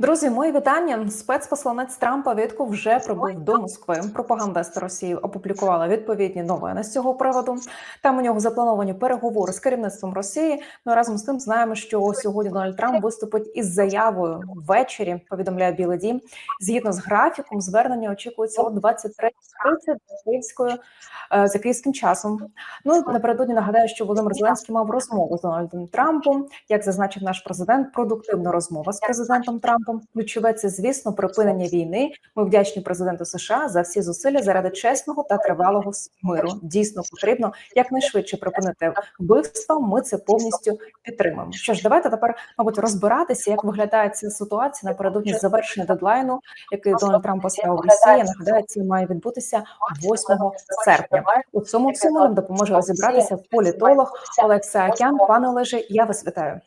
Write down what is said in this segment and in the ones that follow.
Друзі, мої вітання. Спецпосланець Трампа Вітко вже прибув до Москви. Пропагандисти Росії опублікували відповідні новини з цього приводу. Там у нього заплановані переговори з керівництвом Росії. Ну разом з тим знаємо, що сьогодні Дональд Трамп виступить із заявою ввечері. Повідомляє Білий Дім. Згідно з графіком, звернення очікується о 23.30 за київською за київським часом. Ну напередодні нагадаю, що Володимир Зеленський мав розмову з Дональдом Трампом. Як зазначив наш президент, продуктивна розмова з президентом Трампом. Ключове це, звісно, припинення війни. Ми вдячні президенту США за всі зусилля заради чесного та тривалого миру. Дійсно потрібно якнайшвидше припинити вбивства. Ми це повністю підтримуємо. Що ж, давайте тепер, мабуть, розбиратися, як виглядає ця ситуація напередодні завершення дедлайну, який Дональд Трамп поставив Росії. Нагадаю, це має відбутися 8 серпня. У цьому всьому нам допоможе розібратися політолог Олег Саакян. Пане Олеже, я вас вітаю.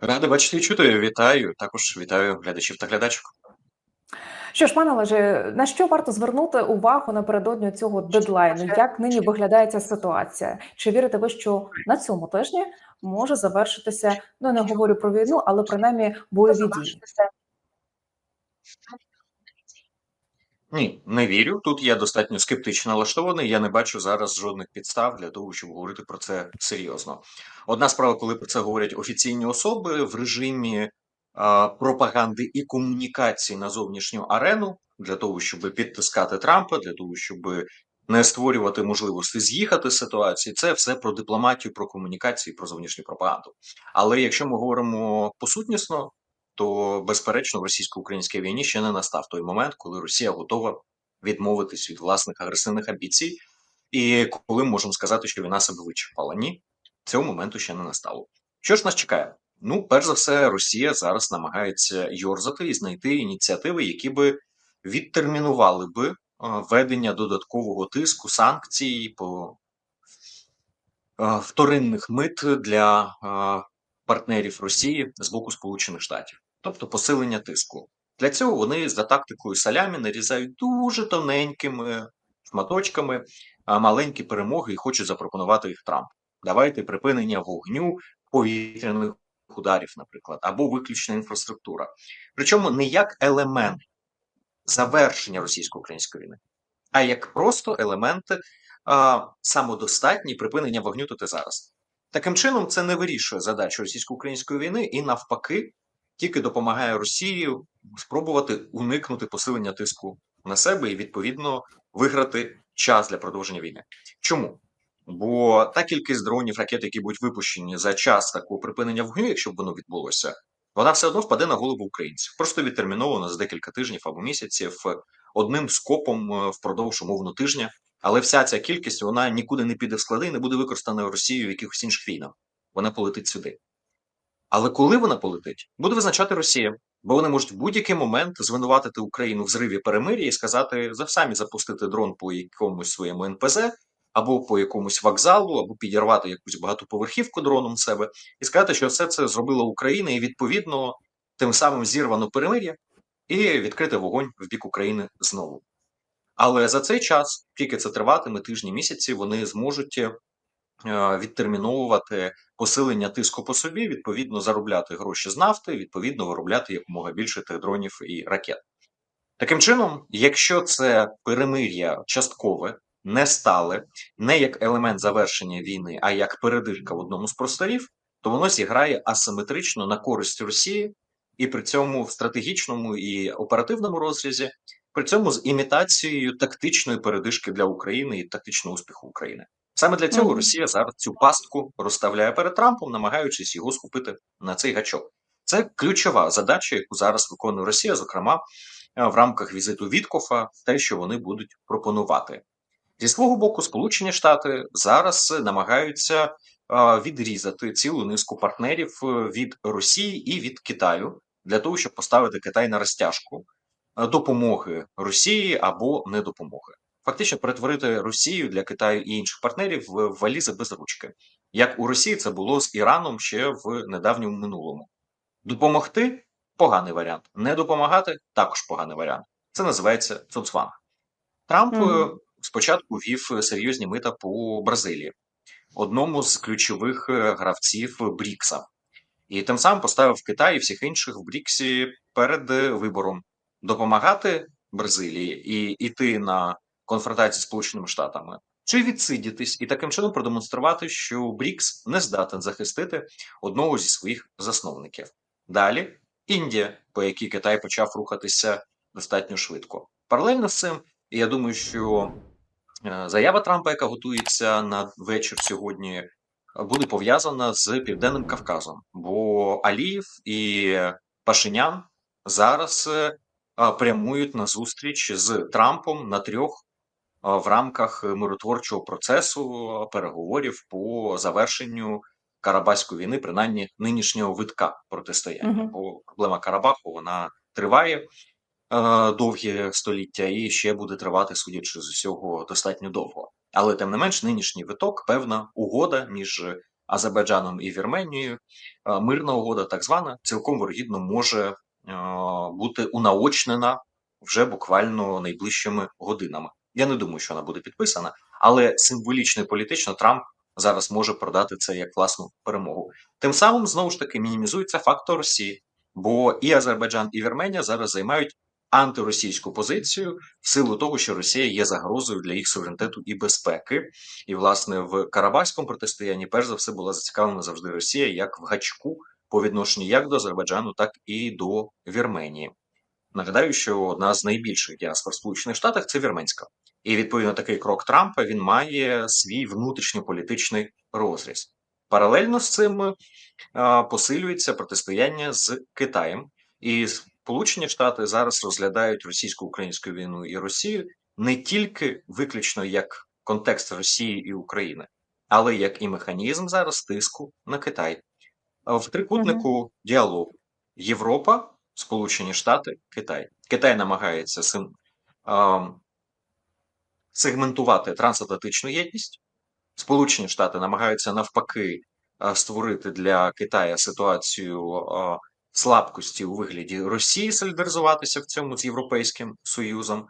Радий бачити і чути. Вітаю. Також вітаю глядачів та глядачок. Що ж, пане Олеже, на що варто звернути увагу напередодні цього дедлайну? Як нині виглядає ця ситуація? Чи вірите ви, що на цьому тижні може завершитися? Ну я не говорю про війну, але принаймні бойові дії? Ні, не вірю. Тут я достатньо скептично налаштований. Я не бачу зараз жодних підстав для того, щоб говорити про це серйозно. Одна справа, коли про це говорять офіційні особи в режимі а, пропаганди і комунікації на зовнішню арену для того, щоб підтискати Трампа, для того, щоб не створювати можливості з'їхати з ситуації. Це все про дипломатію, про комунікацію, про зовнішню пропаганду. Але якщо ми говоримо посутнісно, то безперечно в російсько-українській війні ще не настав той момент, коли Росія готова відмовитись від власних агресивних амбіцій, і коли ми можемо сказати, що війна себе вичерпала. Ні, цього моменту ще не настало. Що ж нас чекає? Ну, перш за все, Росія зараз намагається йорзати і знайти ініціативи, які би відтермінували би введення додаткового тиску санкцій по вторинних мит для партнерів Росії з боку Сполучених Штатів, тобто посилення тиску. Для цього вони за тактикою салямі нарізають дуже тоненькими шматочками маленькі перемоги і хочуть запропонувати їх Трамп. Давайте припинення вогню повітряних ударів, наприклад, або виключна інфраструктура. Причому не як елемент завершення російсько-української війни, а як просто елементи а, самодостатні припинення вогню тут і зараз. Таким чином, це не вирішує задачу російсько-української війни і навпаки тільки допомагає Росії спробувати уникнути посилення тиску на себе і відповідно виграти час для продовження війни. Чому? Бо та кількість дронів, ракет, які будуть випущені за час такого припинення вогню, якщо б воно відбулося, вона все одно впаде на голову українців. Просто відтерміновано за декілька тижнів або місяців одним скопом впродовж умовно тижня. Але вся ця кількість вона нікуди не піде в склади і не буде використана Росією в якихось інших війнах. Вона полетить сюди. Але коли вона полетить, буде визначати Росія, бо вони можуть в будь-який момент звинуватити Україну в зриві перемир'я і сказати за самі запустити дрон по якомусь своєму НПЗ, або по якомусь вокзалу, або підірвати якусь багатоповерхівку дроном себе, і сказати, що все це зробила Україна, і відповідно тим самим зірвано перемир'я і відкрити вогонь в бік України знову. Але за цей час, тільки це триватиме тижні місяці, вони зможуть е, відтерміновувати посилення тиску по собі, відповідно заробляти гроші з нафти, відповідно виробляти якомога більше тих дронів і ракет. Таким чином, якщо це перемир'я часткове, не стале, не як елемент завершення війни, а як передишка в одному з просторів, то воно зіграє асиметрично на користь Росії, і при цьому в стратегічному і оперативному розрізі при цьому з імітацією тактичної передишки для України і тактичного успіху України. Саме для цього. Росія зараз цю пастку розставляє перед Трампом, намагаючись його схопити на цей гачок. Це ключова задача, яку зараз виконує Росія, зокрема в рамках візиту Віткофа, те, що вони будуть пропонувати. Зі свого боку, Сполучені Штати зараз намагаються відрізати цілу низку партнерів від Росії і від Китаю для того, щоб поставити Китай на розтяжку допомоги Росії або не допомоги. Фактично перетворити Росію для Китаю і інших партнерів в валізи без ручки, як у Росії це було з Іраном ще в недавньому минулому. Допомогти поганий варіант, не допомагати також поганий варіант. Це називається цуцванг. Трамп mm -hmm. спочатку вів серйозні мита по Бразилії. одному з ключових е, гравців Брікса. І тим самим поставив Китай і всіх інших в Бріксі перед е, вибором допомагати Бразилії і йти на конфронтацію з Сполученими Штатами, чи відсидітись і таким чином продемонструвати, що Брікс не здатен захистити одного зі своїх засновників. Далі Індія, по якій Китай почав рухатися достатньо швидко. Паралельно з цим, я думаю, що е, заява Трампа, яка готується на вечір сьогодні, буде пов'язана з Південним Кавказом, бо Алієв і Пашинян зараз е, прямують на зустріч з Трампом на трьох в рамках миротворчого процесу переговорів по завершенню Карабаської війни, принаймні нинішнього витка протистояння. Мгм. Бо проблема Карабаху вона триває е, довгі століття і ще буде тривати, судячи з усього, достатньо довго. Але тим не менш, нинішній виток, певна угода між Азербайджаном і Вірменією, е, мирна угода, так звана, цілком вирогідно може е, бути унаочнена вже буквально найближчими годинами. Я не думаю, що вона буде підписана, але символічно і політично Трамп зараз може продати це як власну перемогу. Тим самим знову ж таки мінімізується фактор Росії, бо і Азербайджан, і Вірменія зараз займають антиросійську позицію в силу того, що Росія є загрозою для їх суверенітету і безпеки. І, власне, в Карабаському протистоянні перш за все була зацікавлена завжди Росія як в гачку по відношенню як до Азербайджану, так і до Вірменії. Нагадаю, що одна з найбільших діаспор Сполучених Штатах це вірменська. І відповідно такий крок Трампа він має свій внутрішньополітичний розріз. Паралельно з цим посилюється протистояння з Китаєм, і Сполучені Штати зараз розглядають російсько-українську війну і Росію не тільки виключно як контекст Росії і України, але як і механізм зараз тиску на Китай. В трикутнику діалогу Європа, Сполучені Штати, Китай. Китай намагається сим, а, сегментувати трансатлантичну єдність. Сполучені Штати намагаються навпаки створити для Китая ситуацію а, слабкості у вигляді Росії солідаризуватися в цьому з Європейським Союзом.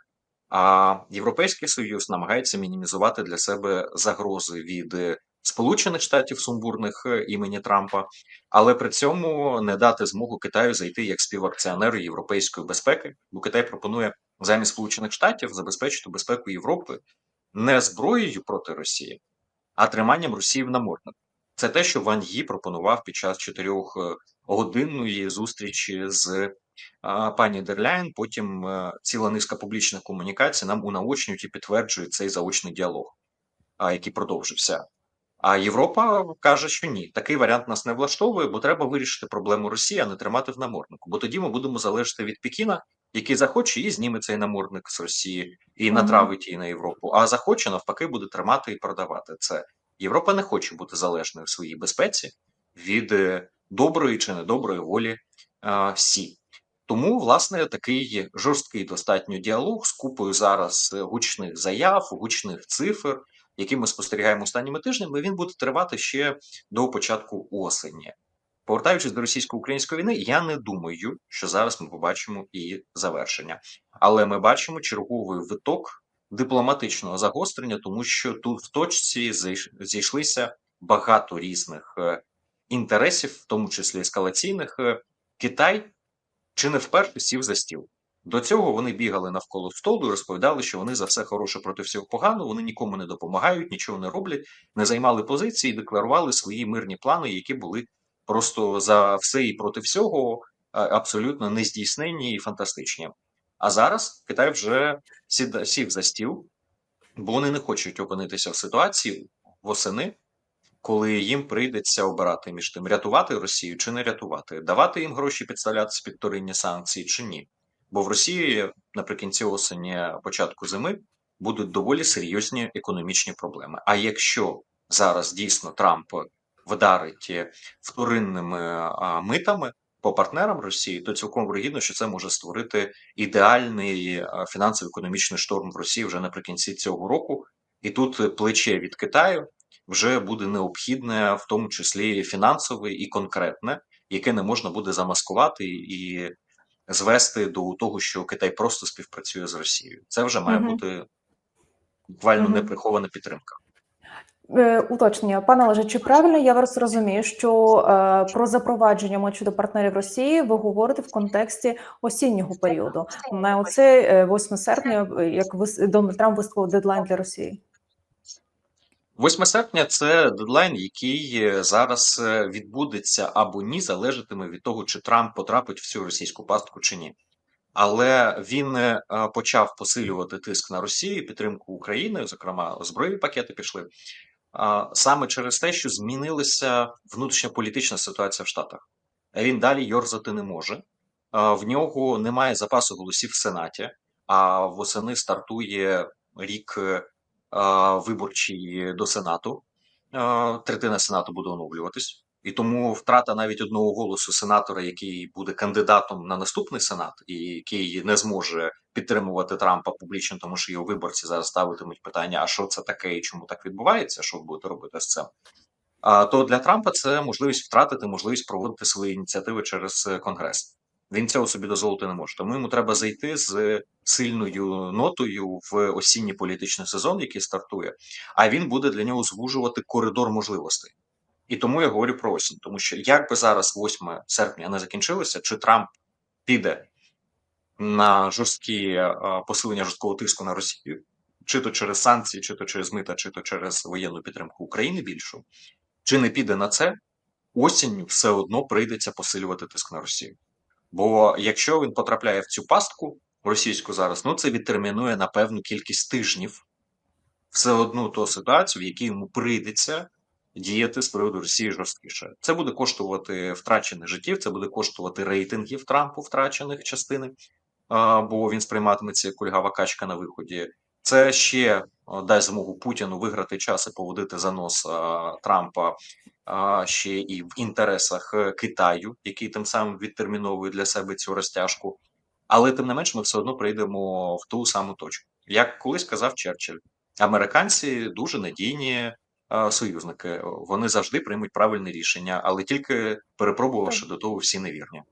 А Європейський Союз намагається мінімізувати для себе загрози від е, Сполучених Штатів сумбурних е, імені Трампа, але при цьому не дати змогу Китаю зайти як співакціонеру європейської безпеки, бо Китай пропонує замість Сполучених Штатів забезпечити безпеку Європи не зброєю проти Росії, а триманням Росії в наморднику. Це те, що Ван Ї пропонував під час чотирьохгодинної зустрічі з а, пані Дерляєн. Потім е, ціла низка публічних комунікацій нам унаочнюють і підтверджують цей заочний діалог, а, який продовжився. А Європа каже, що ні, такий варіант нас не влаштовує, бо треба вирішити проблему Росії, а не тримати в наморднику. Бо тоді ми будемо залежати від Пекіна, який захоче і зніме цей намордник з Росії і натравить її на Європу. А захоче навпаки буде тримати і продавати це. Європа не хоче бути залежною в своїй безпеці від е, доброї чи недоброї волі е, Сі. Тому, власне, такий жорсткий достатньо діалог з купою зараз е, гучних заяв, гучних цифр, які ми спостерігаємо останніми тижнями, він буде тривати ще до початку осені. Повертаючись до російсько-української війни, я не думаю, що зараз ми побачимо її завершення. Але ми бачимо черговий виток дипломатичного загострення, тому що тут в точці зійшлися багато різних е, інтересів, в тому числі ескалаційних. Е, Китай чи не вперше сів за стіл. До цього вони бігали навколо столу і розповідали, що вони за все хороше проти всього поганого, вони нікому не допомагають, нічого не роблять, не займали позиції, декларували свої мирні плани, які були просто за все і проти всього абсолютно нездійсненні і фантастичні. А зараз Китай вже сів за стіл, бо вони не хочуть опинитися в ситуації восени, коли їм прийдеться обирати між тим, рятувати Росію чи не рятувати, давати їм гроші підставлятися під торинні санкції чи ні. Бо в Росії наприкінці осені, початку зими будуть доволі серйозні економічні проблеми. А якщо зараз дійсно Трамп вдарить е, вторинними митами по партнерам Росії, то цілком вирогідно, що це може створити ідеальний фінансово-економічний шторм в Росії вже наприкінці цього року. І тут плече від Китаю вже буде необхідне, в тому числі фінансове і конкретне, яке не можна буде замаскувати і звести до того, що Китай просто співпрацює з Росією. Це вже має бути буквально неприхована підтримка. Е, Уточнення, пане Олеже, чи правильно я вас розумію, що е, про запровадження мочі до партнерів Росії ви говорите в контексті осіннього періоду? На оце е, 8 серпня, е, як вис- Дональд Трамп виставив дедлайн для Росії? 8 серпня це дедлайн, який е, зараз е, відбудеться або ні, залежатиме від того, чи Трамп потрапить в цю російську пастку чи ні. Але він е, почав посилювати тиск на Росію, підтримку України, зокрема, збройні пакети пішли. Саме через те, що змінилася внутрішньополітична ситуація в Штатах. Він далі йорзати не може. В нього немає запасу голосів в Сенаті, а восени стартує рік виборчий до Сенату. Третина Сенату буде оновлюватись. І тому втрата навіть одного голосу сенатора, який буде кандидатом на наступний сенат, і який не зможе підтримувати Трампа публічно, тому що його виборці зараз ставитимуть питання: а що це таке і чому так відбувається? Що ви будете робити з цим? А то для Трампа це можливість втратити можливість проводити свої ініціативи через е, конгрес. Він цього собі дозволити не може. Тому йому треба зайти з сильною нотою в осінній політичний сезон, який стартує. А він буде для нього звужувати коридор можливостей. І тому я говорю про осінь, тому що як би зараз 8 серпня не закінчилося, чи Трамп піде на жорсткі е, посилення жорсткого тиску на Росію, чи то через санкції, чи то через мита, чи то через воєнну підтримку України більшу, чи не піде на це, осінню все одно прийдеться посилювати тиск на Росію. Бо якщо він потрапляє в цю пастку російську зараз, ну це відтермінує на певну кількість тижнів все одну ту ситуацію, в якій йому прийдеться діяти з приводу Росії жорсткіше. Це буде коштувати втрачених життів, це буде коштувати рейтингів Трампу втрачених частини, бо він сприйматиметься як кульгава качка на виході. Це ще дасть змогу Путіну виграти час і поводити за нос а, Трампа а, ще і в інтересах е, Китаю, який тим самим відтерміновує для себе цю розтяжку. Але тим не менш, ми все одно прийдемо в ту саму точку. Як колись казав Черчилль, американці дуже надійні е, союзники. Вони завжди приймуть правильне рішення, але тільки перепробувавши до того всі невірні.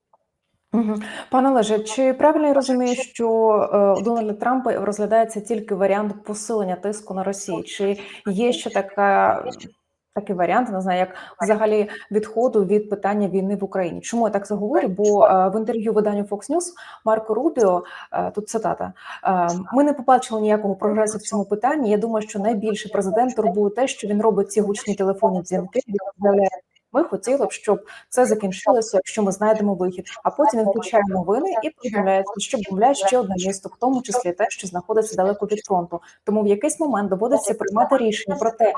Угу. Пане Олеже, чи правильно я розумію, що е, у Дональда Трампа розглядається тільки варіант посилення тиску на Росію? Чи є ще така, такий варіант, не знаю, як взагалі відходу від питання війни в Україні? Чому я так це говорю? Бо е, в інтерв'ю виданню Fox News Марко Рубіо, е, тут цитата: ми не побачили ніякого прогресу в цьому питанні. Я думаю, що найбільше президент турбує те, що він робить ці гучні телефонні дзвінки, він заявляє, ми хотіли б, щоб це закінчилося, якщо ми знайдемо вихід. А потім він включає новини і повідомляється, що бомбляє ще одне місто, в тому числі те, що знаходиться далеко від фронту. Тому в якийсь момент доводиться приймати рішення про те,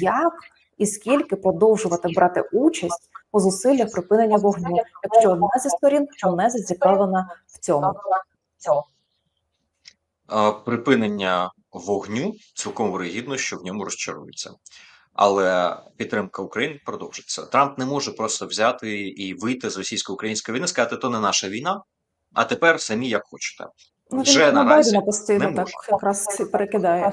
як і скільки продовжувати брати участь у зусиллях припинення вогню, якщо одна зі сторін не зацікавлена в цьому. Припинення вогню цілком вирогідно, що в ньому розчаруються. Але підтримка України продовжиться. Трамп не може просто взяти і вийти з російсько-української війни, сказати, то не наша війна, а тепер самі як хочете. Ну, Вже він на наразі постійно не так якраз перекидає.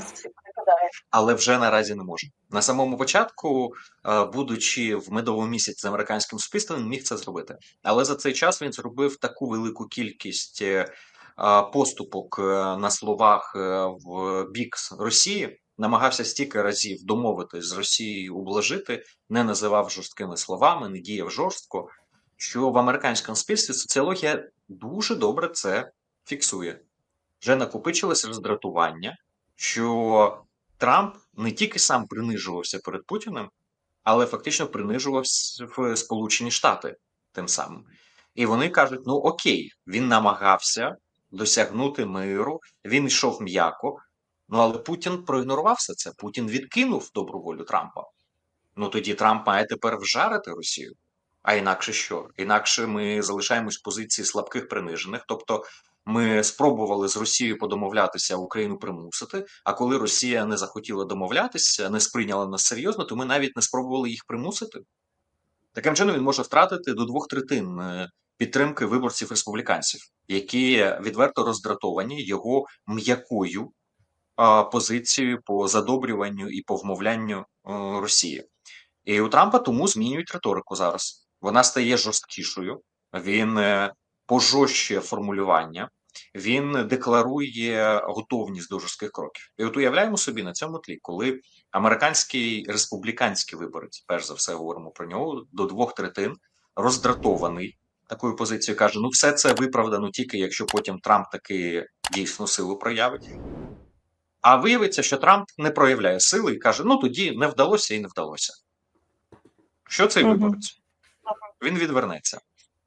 але вже наразі не може. На самому початку, е, будучи в медовому місяці з американським суспільством, він міг це зробити. Але за цей час він зробив таку велику кількість е, поступок е, на словах в бік Росії. Намагався стільки разів домовитись з Росією, ублажити, не називав жорсткими словами, не діяв жорстко. Що в американському суспільстві соціологія дуже добре це фіксує. Вже накопичилось роздратування, що Трамп не тільки сам принижувався перед Путіним, але фактично принижувався в Сполучені Штати тим самим. І вони кажуть: ну окей, він намагався досягнути миру, він йшов м'яко. Ну але Путін проігнорував все це. Путін відкинув добру волю Трампа. Ну тоді Трамп має тепер вжарити Росію. А інакше що? Інакше ми залишаємось в позиції слабких принижених. Тобто ми спробували з Росією подомовлятися, Україну примусити. А коли Росія не захотіла домовлятися, не сприйняла нас серйозно, то ми навіть не спробували їх примусити. Таким чином він може втратити до двох третин е, підтримки виборців республіканців, які відверто роздратовані його м'якою а, позицією по задобрюванню і по вмовлянню е, Росії. І у Трампа тому змінюють риторику зараз. Вона стає жорсткішою, він е, пожорщує формулювання, він декларує готовність до жорстких кроків. І от уявляємо собі на цьому тлі, коли Американський республіканський виборець, перш за все, говоримо про нього, до двох третин роздратований такою позицією. каже: ну, все це виправдано тільки якщо потім Трамп таки дійсно силу проявить. А виявиться, що Трамп не проявляє сили і каже: ну тоді не вдалося і не вдалося. Що цей виборець? Він відвернеться.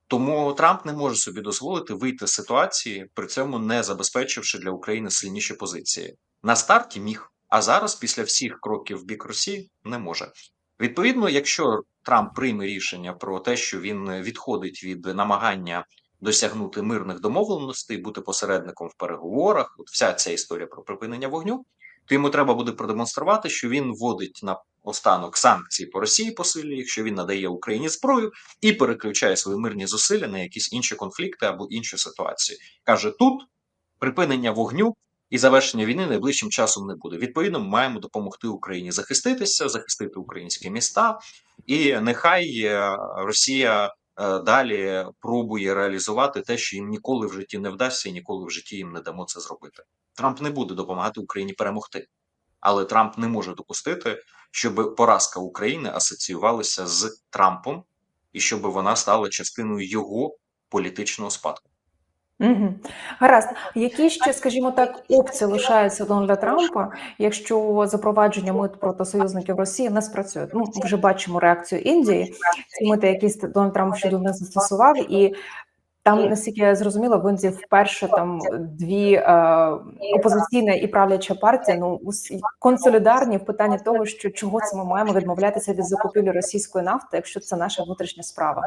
Тому Трамп не може собі дозволити вийти з ситуації, при цьому не забезпечивши для України сильніші позиції. На старті міг, а зараз, після всіх кроків в бік Росії, не може. Відповідно, якщо Трамп прийме рішення про те, що він відходить від намагання досягнути мирних домовленостей, бути посередником в переговорах, от вся ця історія про припинення вогню, то йому треба буде продемонструвати, що він вводить на останок санкції по Росії посилює, якщо він надає Україні зброю і переключає свої мирні зусилля на якісь інші конфлікти або інші ситуації. Каже, тут припинення вогню і завершення війни найближчим часом не буде. Відповідно, ми маємо допомогти Україні захиститися, захистити українські міста, і нехай е, Росія далі пробує реалізувати те, що їм ніколи в житті не вдасться, і ніколи в житті їм не дамо це зробити. Трамп не буде допомагати Україні перемогти, але Трамп не може допустити, щоб поразка України асоціювалася з Трампом і щоб вона стала частиною його політичного спадку. Угу. Гаразд, які ще, скажімо так, опції лишаються Дональда Трампа, якщо запровадження мит проти союзників Росії не спрацює? Ну, вже бачимо реакцію Індії. Ці мити, які Дональд Трамп щодо не застосував, і там, наскільки я зрозуміла, в Індії вперше там дві е, опозиційна і правляча партія. Ну консолідарні в питанні того, що чого це ми маємо відмовлятися від закупівлі російської нафти, якщо це наша внутрішня справа.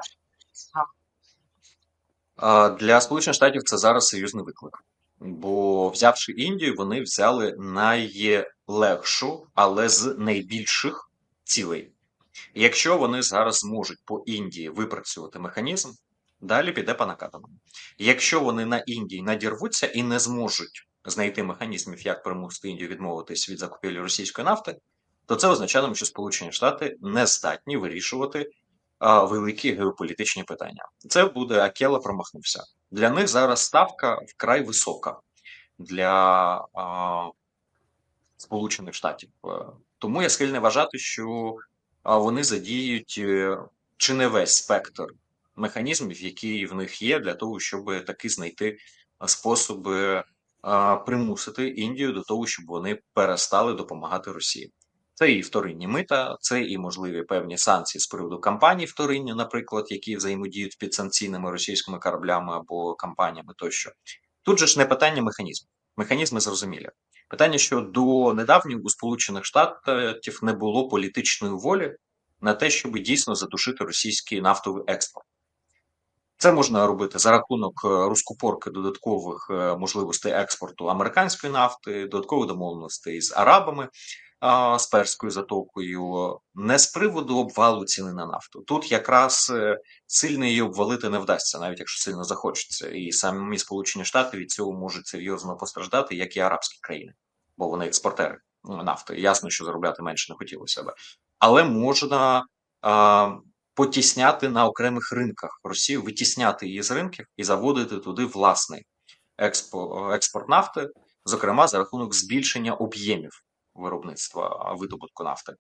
Для Сполучених Штатів це зараз серйозний виклик. Бо взявши Індію, вони взяли найлегшу, але з найбільших цілей. І якщо вони зараз зможуть по Індії випрацювати механізм, далі піде по накатаному. Якщо вони на Індії надірвуться і не зможуть знайти механізмів, як примусити Індію відмовитись від закупівлі російської нафти, то це означатиме, що Сполучені Штати не здатні вирішувати великі геополітичні питання. Це буде Акела промахнувся. Для них зараз ставка вкрай висока для а, Сполучених Штатів. Е, Тому я схильний вважати, що вони задіють е, чи не весь спектр механізмів, які в них є, для того, щоб таки знайти способи примусити Індію до того, щоб вони перестали допомагати Росії. Це і вторинні мита, це і можливі певні санкції з приводу кампаній вторинні, наприклад, які взаємодіють під санкційними російськими кораблями або кампаніями тощо. Тут же ж не питання механізму. Механізми зрозумілі. Питання, що до недавнього у Сполучених Штатів не було політичної волі на те, щоб дійсно задушити російський нафтовий експорт. Це можна робити за рахунок е, розкупорки додаткових е, можливостей експорту американської нафти, додаткових домовленостей з арабами, з перською затокою, не з приводу обвалу ціни на нафту. Тут якраз е, сильно її обвалити не вдасться, навіть якщо сильно захочеться. І самі Сполучені Штати від цього можуть серйозно постраждати, як і арабські країни, бо вони експортери ну, нафти. Ясно, що заробляти менше не хотілося би. Але можна потісняти на окремих ринках Росію, витісняти її з ринків і заводити туди власний експо, експорт нафти, зокрема за рахунок збільшення об'ємів виробництва видобутку нафти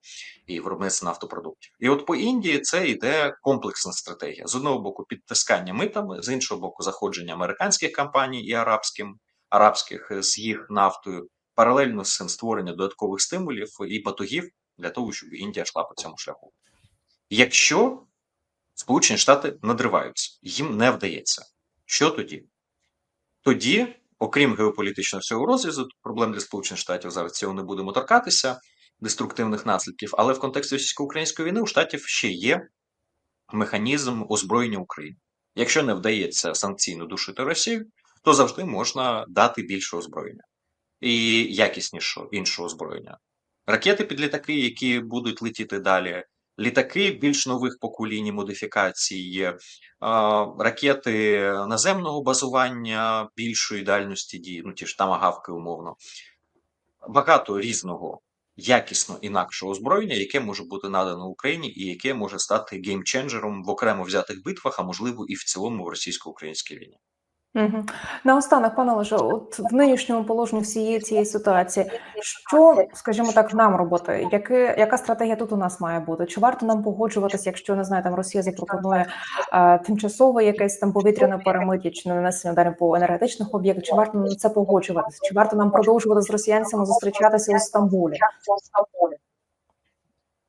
і виробництва нафтопродуктів. І от по Індії це йде комплексна стратегія. З одного боку, підтискання митами, з іншого боку, заходження американських компаній і арабським, арабських з їх нафтою, паралельно з цим створення додаткових стимулів і батогів для того, щоб Індія йшла по цьому шляху. Якщо Сполучені Штати надриваються, їм не вдається. Що тоді? Тоді, окрім геополітичного всього розв'язку, проблем для Сполучених Штатів зараз цього не будемо торкатися, деструктивних наслідків, але в контексті російсько-української війни у Штатів ще є механізм озброєння України. Якщо не вдається санкційно душити Росію, то завжди можна дати більше озброєння і якіснішого іншого озброєння. Ракети під літаки, які будуть летіти далі, літаки більш нових поколінь модифікацій, а, ракети наземного базування більшої дальності дії, ну ті ж тамагавки умовно. Багато різного якісно інакшого озброєння, яке може бути надано Україні, і яке може стати геймченджером в окремо взятих битвах, а можливо і в цілому в російсько-українській війні. Угу. Наостанок, пане Олеже, от в нинішньому положенні всієї цієї ситуації, що, скажімо так, нам робити? Яке, яка стратегія тут у нас має бути? Чи варто нам погоджуватися, якщо не знаю, там Росія запропонує тимчасове якесь там повітряне перемиття чи нанесення ударів по енергетичних об'єктах? Чи варто на це погоджуватися? Чи варто нам продовжувати з росіянцями зустрічатися у Стамбулі?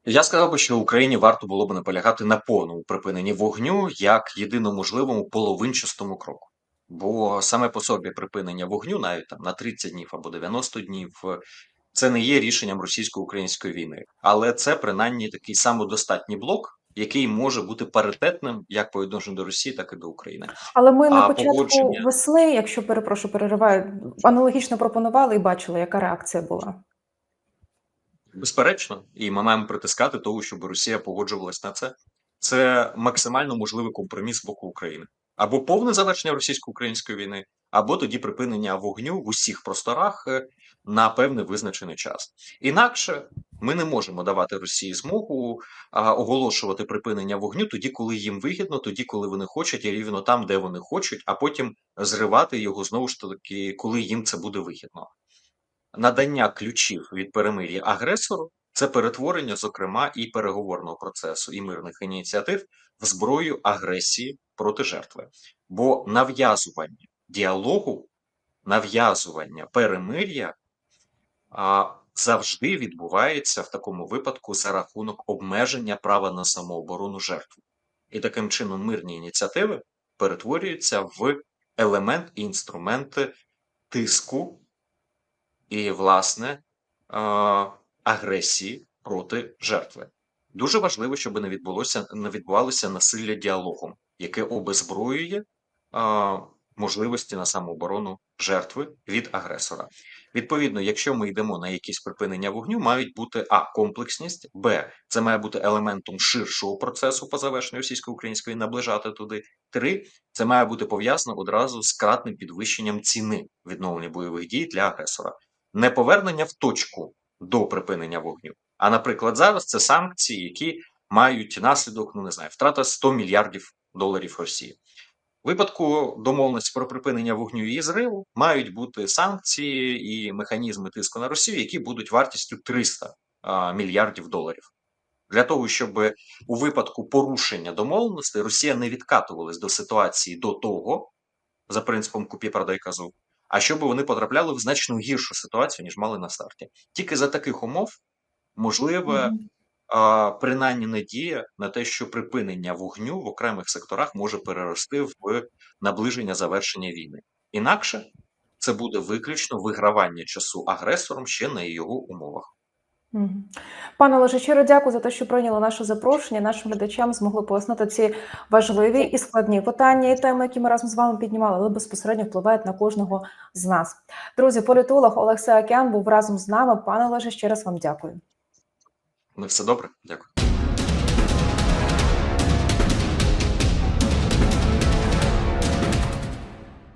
Я сказав би, що Україні варто було б наполягати на повному припиненні вогню як єдино можливому половинчастому кроку. Бо саме по собі припинення вогню, навіть там на 30 днів або 90 днів, це не є рішенням російсько-української війни, але це принаймні такий самодостатній блок, який може бути паритетним як по відношенню до Росії, так і до України. Але ми на початку погодження? весни, якщо перепрошую, перериваю, аналогічно пропонували і бачили, яка реакція була. Безперечно, і ми маємо притискати того, щоб Росія погоджувалась на це. Це максимально можливий компроміс з боку України. Або повне завершення російсько-української війни, або тоді припинення вогню в усіх просторах е, на певний визначений час. Інакше ми не можемо давати Росії змогу оголошувати припинення вогню тоді, коли їм вигідно, тоді, коли вони хочуть, і рівно там, де вони хочуть, а потім зривати його знову ж таки, коли їм це буде вигідно надання ключів від перемир'я агресору це перетворення, зокрема, і переговорного процесу, і мирних ініціатив в зброю агресії проти жертви. Бо нав'язування діалогу, нав'язування перемир'я а, завжди відбувається в такому випадку за рахунок обмеження права на самооборону жертви. І таким чином мирні ініціативи перетворюються в елемент і інструменти тиску і, власне, агресії проти жертви. Дуже важливо, щоб не відбулося не відбувалося насилля діалогом, яке обезброює е, можливості на самооборону жертви від агресора. Відповідно, якщо ми йдемо на якісь припинення вогню, мають бути а комплексність, б це має бути елементом ширшого процесу по завершенню російсько-української наближати туди. Три це має бути пов'язано одразу з кратним підвищенням ціни відновлення бойових дій для агресора не повернення в точку до припинення вогню. А, наприклад, зараз це санкції, які мають наслідок, ну не знаю, втрата 100 мільярдів доларів Росії. В випадку домовленості про припинення вогню і зриву мають бути санкції і механізми тиску на Росію, які будуть вартістю 300 а, мільярдів доларів. Для того, щоб у випадку порушення домовленостей Росія не відкатувалась до ситуації до того, за принципом купі продай казу, а щоб вони потрапляли в значно гіршу ситуацію, ніж мали на старті. Тільки за таких умов можливе mm-hmm. принаймні надія на те, що припинення вогню в окремих секторах може перерости в наближення завершення війни. Інакше це буде виключно вигравання часу агресором ще на його умовах. Пане Олеже, щиро дякую за те, що прийняли наше запрошення. Нашим глядачам змогли пояснити ці важливі і складні питання і теми, які ми разом з вами піднімали, але безпосередньо впливають на кожного з нас. Друзі, політолог Олексій Океан був разом з нами. Пане Олеже, ще раз вам дякую. На все добре, дякую.